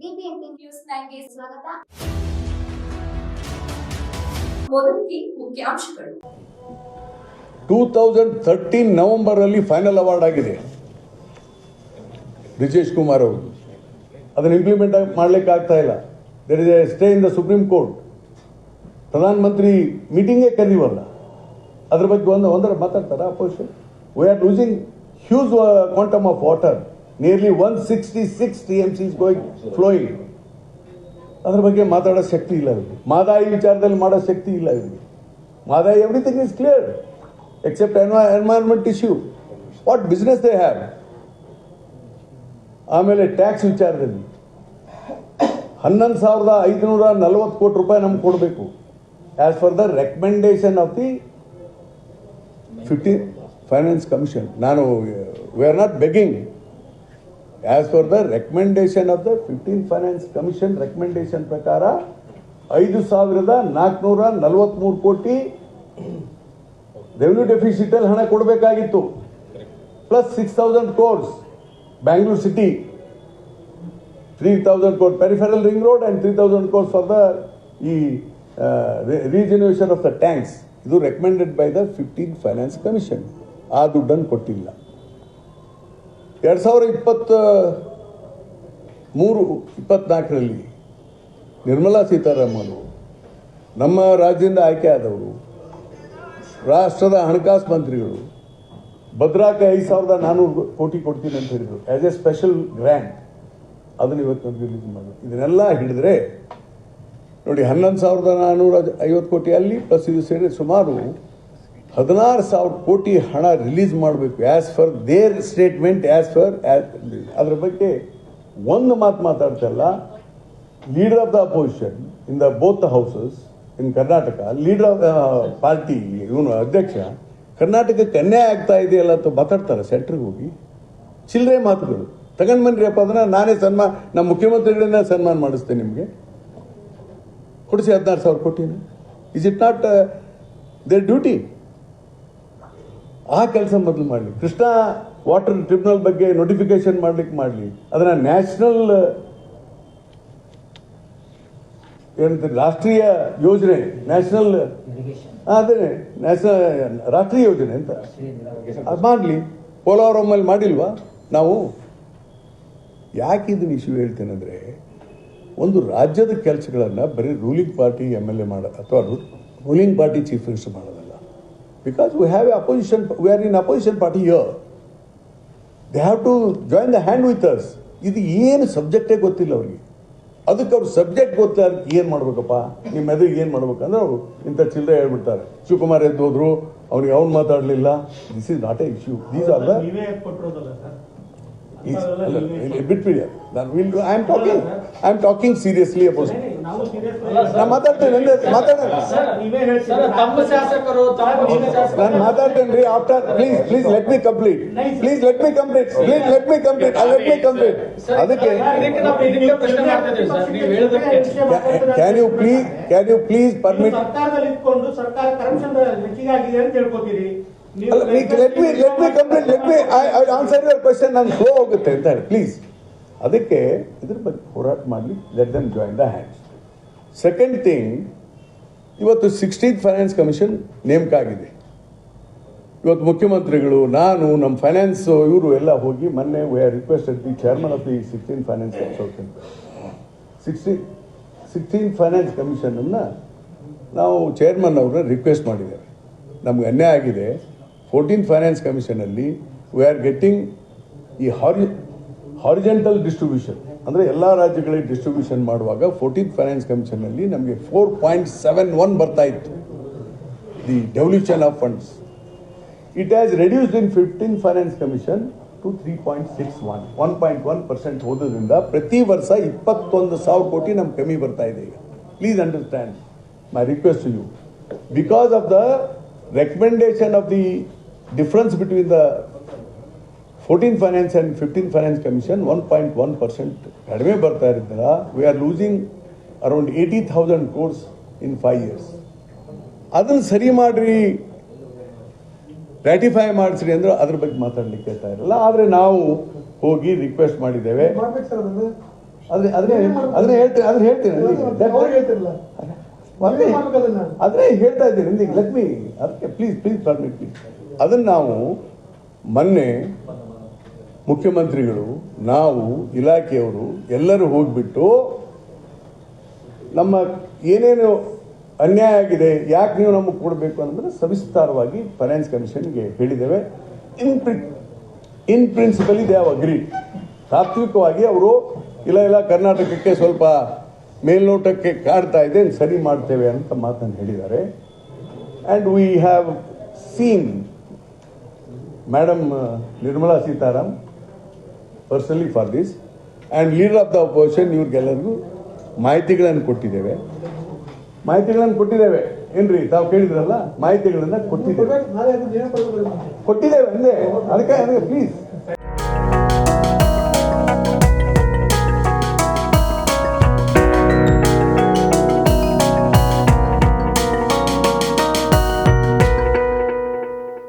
News ಸ್ವಾಗತ. ಮುಖ್ಯಾಂಶಗಳು. Two thousand thirteen ನವೆಂಬರಲ್ಲಿ ಫೈನಲ್ ಅವಾರ್ಡ್ ಆಗಿದೆ. ಬ್ರಿಜೇಶ್ ಕುಮಾರ್ ಅವರು. ಅದನ್ನು ಇಂಪ್ಲಿಮೆಂಟ್ ಮಾಡ್ಲಿಕ್ಕೆ ಆಗ್ತಾ ಇಲ್ಲ. There is a stay in the supreme court ಪ್ರಧಾನ ಮಂತ್ರಿ ಮೀಟಿಂಗೇ ಕರೀವಲ್ಲ. ಅದ್ರ ಬಗ್ಗೆ ಒಂದು ಒಂದರ ಮಾತಾಡ್ತಾರೆ opposition we are losing huge quantum of water nearly one sixty six T M C is going flowing ಅದ್ರ ಬಗ್ಗೆ ಮಾತಾಡೋ ಶಕ್ತಿ ಇಲ್ಲ ಇವ್ರಿಗೆ ಮಾದಾಯಿ ವಿಚಾರದಲ್ಲಿ ಮಾಡೋ ಶಕ್ತಿ ಇಲ್ಲ ಇವ್ರಿಗೆ Madayi everything is clear except environment issue what business they have ಆಮೇಲೆ ಟ್ಯಾಕ್ಸ್ ವಿಚಾರದಲ್ಲಿ. ಹನ್ನೊಂದು ಸಾವಿರದ ಐದುನೂರ ನಲವತ್ತು ಕೋಟಿ ರೂಪಾಯಿ ನಮ್ಗೆ ಕೊಡಬೇಕು. As per the recommendation of the fifteen finance commission ನಾನು we are not begging as per the recommendation of the fifteen finance commission recommendation ಪ್ರಕಾರ ಐದು ಸಾವಿರದ ನಾಲ್ಕುನೂರ ನಲವತ್ತ್ಮೂರು ಕೋಟಿ ರೆವಿನ್ಯೂ ಡೆಫಿಸಿಟ್ ಅಲ್ಲಿ ಹಣ ಕೊಡಬೇಕಾಗಿತ್ತು. Plus six thousand crores Bangalore city three thousand crore peripheral ring road and three thousand crores for the ಈ ರೀಜನ್ಯೂಷನ್ ಆಫ್ ದ ಟ್ಯಾಂಕ್ಸ್ ಇದು recommended by the fifteen finance commission ಆ ದುಡ್ಡನ್ನು ಕೊಟ್ಟಿಲ್ಲ. ಎರಡು ಸಾವಿರ ಇಪ್ಪತ್ತ ಮೂರು, ಇಪ್ಪತ್ನಾಲ್ಕರಲ್ಲಿ ನಿರ್ಮಲಾ ಸೀತಾರಾಮನ್ ನಮ್ಮ ರಾಜ್ಯದಿಂದ ಆಯ್ಕೆ ಆದವರು, ರಾಷ್ಟ್ರದ ಹಣಕಾಸು ಮಂತ್ರಿಗಳು, ಭದ್ರಾಕ್ಕೆ ಐದು ಸಾವಿರದ ನಾನ್ನೂರು ಕೋಟಿ ಕೊಡ್ತೀನಿ ಅಂತ ಹೇಳಿದರು. ಆ್ಯಸ್ ಎ ಸ್ಪೆಷಲ್ ಗ್ರ್ಯಾಂಟ್ ಅದನ್ನು ಇವತ್ತು ರಿಲೀಸ್ ಮಾಡಿ ಇದನ್ನೆಲ್ಲ ಹಿಡಿದ್ರೆ ನೋಡಿ ಹನ್ನೊಂದು ಸಾವಿರದ ನಾನ್ನೂರ ಐವತ್ತು ಕೋಟಿ ಅಲ್ಲಿ ಪ್ಲಸ್ ಇದು ಸೇರಿ ಸುಮಾರು ಹದಿನಾರು ಸಾವಿರ ಕೋಟಿ ಹಣ ರಿಲೀಸ್ ಮಾಡಬೇಕು as far their statement as far ಅದ್ರ ಬಗ್ಗೆ ಒಂದು ಮಾತು ಮಾತಾಡ್ತಲ್ಲ leader of the opposition in the both houses in Karnataka leader of the party ಇವನು ಅಧ್ಯಕ್ಷ, ಕರ್ನಾಟಕಕ್ಕೆ ಅನ್ಯಾಯ ಆಗ್ತಾ ಇದೆಯಲ್ಲ ಅಂತ ಮಾತಾಡ್ತಾರೆ ಸೆಂಟ್ರಿಗೆ ಹೋಗಿ. ಚಿಲ್ಲರೆ ಮಾತುಗಳು. ತಗೊಂಡ್ ಬನ್ರಿಯಪ್ಪ ಅದನ್ನ ನಾನೇ ಸನ್ಮಾನ, ನಮ್ಮ ಮುಖ್ಯಮಂತ್ರಿಗಳನ್ನ ಸನ್ಮಾನ ಮಾಡಿಸ್ತೇನೆ ನಿಮಗೆ. ಕೊಡಿಸಿ ಹದಿನಾರು ಸಾವಿರ ಕೋಟಿನ. Is it not their duty ಆ ಕೆಲಸ ಮೊದಲು ಮಾಡಲಿ. ಕೃಷ್ಣ ವಾಟರ್ ಟ್ರಿಬ್ಯುನಲ್ ಬಗ್ಗೆ ನೋಟಿಫಿಕೇಶನ್ ಮಾಡ್ಲಿಕ್ಕೆ ಮಾಡಲಿ. ಅದನ್ನ ನ್ಯಾಷನಲ್ ಏನಂತಾರೆ ರಾಷ್ಟ್ರೀಯ ಯೋಜನೆ ನ್ಯಾಷನಲ್ ಅದೇ ನ್ಯಾಷನಲ್ ರಾಷ್ಟ್ರೀಯ ಯೋಜನೆ ಅಂತ. ಅದು ಮಾಡಲಿ. ಪೋಲಾವರಮ್ಮಲ್ಲಿ ಮಾಡಿಲ್ವಾ? ನಾವು ಯಾಕೆ ಇದನ್ನ ಇಶ್ಯೂ ಹೇಳ್ತೇನೆಂದರೆ ಒಂದು ರಾಜ್ಯದ ಕೆಲಸಗಳನ್ನು ಬರೀ ruling party M L A ಮಾಡೋದು ಅಥವಾ ರೂಲಿಂಗ್ ಪಾರ್ಟಿ ಚೀಫ್ ಮಿನಿಸ್ಟರ್ ಮಾಡೋದಲ್ಲ. Because we have opposition we are in opposition party here they have to join the hand with us ಇದು ಏನು ಸಬ್ಜೆಕ್ಟೇ ಗೊತ್ತಿಲ್ಲ ಅವ್ರಿಗೆ. ಅದಕ್ಕೆ ಅವ್ರ ಸಬ್ಜೆಕ್ಟ್ ಗೊತ್ತಿಲ್ಲ ಏನು ಮಾಡ್ಬೇಕಪ್ಪ? ನಿಮ್ಮ ಎದುರಿಗೆ ಏನು ಮಾಡ್ಬೇಕಂದ್ರೆ ಅವರು ಇಂಥ ಚಿಲ್ಲರೆ ಹೇಳ್ಬಿಡ್ತಾರೆ. ಶಿವಕುಮಾರ್ ಎದ್ದು ಹೋದ್ರು ಅವ್ನಿಗೆ ಅವ್ನು ಮಾತಾಡಲಿಲ್ಲ. This is not a issue these are ಬಿಟ್ಬಿಡಿ. ನಾನು will I am talking I am talking seriously serious ನಾನು ಮಾತಾಡ್ತೇನೆ ಮಾತಾಡೋಣ. ನಾನು ಮಾತಾಡ್ತೇನೆ ರೀ after please please let me complete please let me complete please let me complete let me complete ಅದಕ್ಕೆ ನಾವು ಇದಕ್ಕೆ ಪ್ರಶ್ನೆ ಮಾಡ್ತಾ ಸರ್. ನೀವು ಹೇಳಿದಕ್ಕೆ can you please can you please permit ಸರ್ಕಾರದಲ್ಲಿ ಇಟ್ಕೊಂಡು ಸರ್ಕಾರ ಕರಪ್ಷನ್ ಅಂತ ಹೇಳ್ಕೊತೀರಿ. ನೀವು ಅಲ್ಲ let me let me complete let me I I answer your question ನಾನು ಫ್ಲೋ ಹೋಗುತ್ತೆ ಅಂತ ಹೇಳಿ ಪ್ಲೀಸ್ ಅದಕ್ಕೆ ಇದ್ರ ಬಗ್ಗೆ ಹೋರಾಟ ಮಾಡಿ let them join the hands second thing ಇವತ್ತು ಸಿಕ್ಸ್ಟೀನ್ತ್ ಫೈನಾನ್ಸ್ ಕಮಿಷನ್ ನೇಮಕ ಆಗಿದೆ ಇವತ್ತು ಮುಖ್ಯಮಂತ್ರಿಗಳು, ನಾನು ನಮ್ಮ ಫೈನಾನ್ಸ್ ಇವರು ಎಲ್ಲ ಹೋಗಿ ಮೊನ್ನೆ we are requested the chairman of the sixteen finance consultant sixteen sixteen finance ಕಮಿಷನನ್ನು ನಾವು ಚೇರ್ಮನ್ ಅವ್ರನ್ನ ರಿಕ್ವೆಸ್ಟ್ ಮಾಡಿದ್ದೇವೆ. ನಮ್ಗೆ ಅನ್ಯಾಯ ಆಗಿದೆ. ಫೋರ್ಟೀನ್ ಫೈನಾನ್ಸ್ ಕಮಿಷನಲ್ಲಿ ವಿ ಆರ್ ಗೆಟ್ಟಿಂಗ್ ಈ ಹಾರಿ ಹಾರಿಜೆಂಟಲ್ ಡಿಸ್ಟ್ರಿಬ್ಯೂಷನ್ ಅಂದರೆ ಎಲ್ಲ ರಾಜ್ಯಗಳಿಗೆ ಡಿಸ್ಟ್ರಿಬ್ಯೂಷನ್ ಮಾಡುವಾಗ ಫೋರ್ಟೀನ್ ಫೈನಾನ್ಸ್ ಕಮಿಷನ್ನಲ್ಲಿ ನಮಗೆ ಫೋರ್ ಪಾಯಿಂಟ್ ಸೆವೆನ್ ಒನ್ ಬರ್ತಾ ಇತ್ತು. The devolution of funds it has reduced in fifteen finance commission to three point six one one point one percent ಹೋದ್ರಿಂದ ಪ್ರತಿ ವರ್ಷ ಇಪ್ಪತ್ತೊಂದು ಸಾವಿರ ಕೋಟಿ ನಮ್ಗೆ ಕಮ್ಮಿ ಬರ್ತಾ ಇದೆ ಈಗ. Please understand my request you because of the recommendation of the difference between the fourteen finance and fifteen finance commission one point one percent ಕಡಿಮೆ ಬರ್ತಾ ಇರೋದ್ರಿಂದ we are losing around eighty thousand crores in five years ಅದನ್ನು ಸರಿ ಮಾಡ್ರಿ ratify ಮಾಡಿಸ್ರಿ ಅಂದ್ರೆ ಅದ್ರ ಬಗ್ಗೆ ಮಾತಾಡ್ಲಿಕ್ಕೆ ಹೇಳ್ತಾ ಇರಲ್ಲ. ಆದರೆ ನಾವು ಹೋಗಿ ರಿಕ್ವೆಸ್ಟ್ ಮಾಡಿದ್ದೇವೆ. ಹೇಳ್ತೀನಿ ಅದನ್ನ ಹೇಳ್ತೀನಿ ಅದೇ ಅದನ್ನ. ಹೇಳ್ತಾ ಇದ್ದೀನಿ ಲೆಟ್ ಮೀ ಅದಕ್ಕೆ ಪ್ಲೀಸ್ ಪ್ಲೀಸ್ ಪರ್ಮಿಟ್ ಪ್ಲೀಸ್ ಅದನ್ನು ನಾವು ಮೊನ್ನೆ ಮುಖ್ಯಮಂತ್ರಿಗಳು, ನಾವು, ಇಲಾಖೆಯವರು ಎಲ್ಲರೂ ಹೋಗ್ಬಿಟ್ಟು ನಮ್ಮ ಏನೇನು ಅನ್ಯಾಯ ಆಗಿದೆ, ಯಾಕೆ ನೀವು ನಮಗೆ ಕೊಡಬೇಕು ಅಂದರೆ ಸವಿಸ್ತಾರವಾಗಿ ಫೈನಾನ್ಸ್ ಕಮಿಷನ್ಗೆ ಹೇಳಿದ್ದೇವೆ. In pre, in principally they have agree ತಾತ್ವಿಕವಾಗಿ ಅವರು, ಇಲ್ಲ ಇಲ್ಲ, ಕರ್ನಾಟಕಕ್ಕೆ ಸ್ವಲ್ಪ ಮೇಲ್ನೋಟಕ್ಕೆ ಕಾಡ್ತಾ ಇದೆ ಸರಿ ಮಾಡ್ತೇವೆ ಅಂತ ಮಾತನ್ನು ಹೇಳಿದ್ದಾರೆ. And we have seen madam Nirmala Sitharam personally for this and leader of the opposition ಇವ್ರಿಗೆಲ್ಲರಿಗೂ ಮಾಹಿತಿಗಳನ್ನು ಕೊಟ್ಟಿದ್ದೇವೆ. ಮಾಹಿತಿಗಳನ್ನು ಕೊಟ್ಟಿದ್ದೇವೆ. ಏನ್ರಿ ತಾವು ಕೇಳಿದ್ರಲ್ಲ? ಮಾಹಿತಿಗಳನ್ನ ಕೊಟ್ಟಿದ್ದೇವೆ. ಕೊಟ್ಟಿದ್ದೇವೆ ಅಂದೆ. ಅದಕ್ಕೆ ಅದಕ್ಕೆ ಪ್ಲೀಸ್